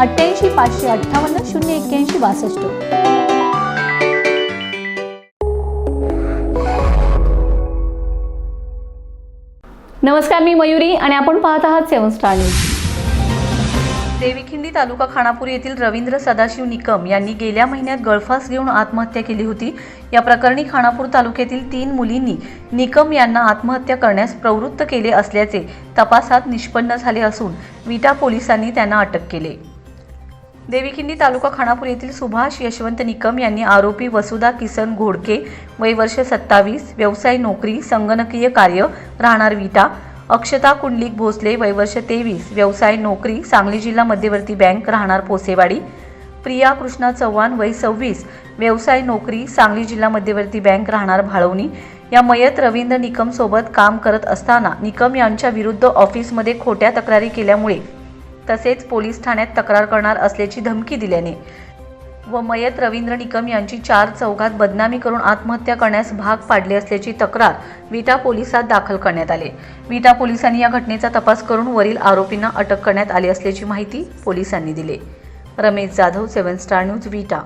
अठ्ठ्याऐंशी पाचशे अठ्ठावन्न शून्य एक्क्याऐंशी बासष्ट. नमस्कार मी मयुरी आणि आपण पाहत आहात seven star news. Devikhindi taluka Khanapur येथील रवींद्र सदाशिव निकम यांनी गेल्या महिन्यात गळफास घेऊन आत्महत्या केली होती. या प्रकरणी खानापूर तालुक्यातील तीन मुलींनी निकम यांना आत्महत्या करण्यास प्रवृत्त केले असल्याचे तपासात निष्पन्न झाले असून विटा पोलिसांनी त्यांना अटक केले. देवीखिंडी तालुका खानापूर येथील सुभाष यशवंत निकम यांनी आरोपी वसुधा किसन घोडके वय वर्ष सत्तावीस व्यवसाय नोकरी संगणकीय कार्य राहणार विटा अक्षता कुंडलिक भोसले वय वर्ष तेवीस व्यवसाय नोकरी सांगली जिल्हा मध्यवर्ती बँक राहणार पोसेवाडी प्रिया कृष्णा चव्हाण वय सव्वीस व्यवसाय नोकरी सांगली जिल्हा मध्यवर्ती बँक राहणार भाळवणी. या मयत रवींद्र निकम सोबत काम करत असताना निकम यांच्या विरुद्ध ऑफिसमध्ये खोट्या तक्रारी केल्यामुळे तसेच पोलीस ठाण्यात तक्रार करणार असल्याची धमकी दिल्याने. व मयत रवींद्र निकम यांची चार चौघात बदनामी करून आत्महत्या करण्यास भाग पाडले असल्याची तक्रार विटा पोलिसात दाखल करण्यात आले. विटा पोलिसांनी या घटनेचा तपास करून वरील आरोपींना अटक करण्यात आली असल्याची माहिती पोलिसांनी दिली. Ramesh Jadhav seven star news Vita.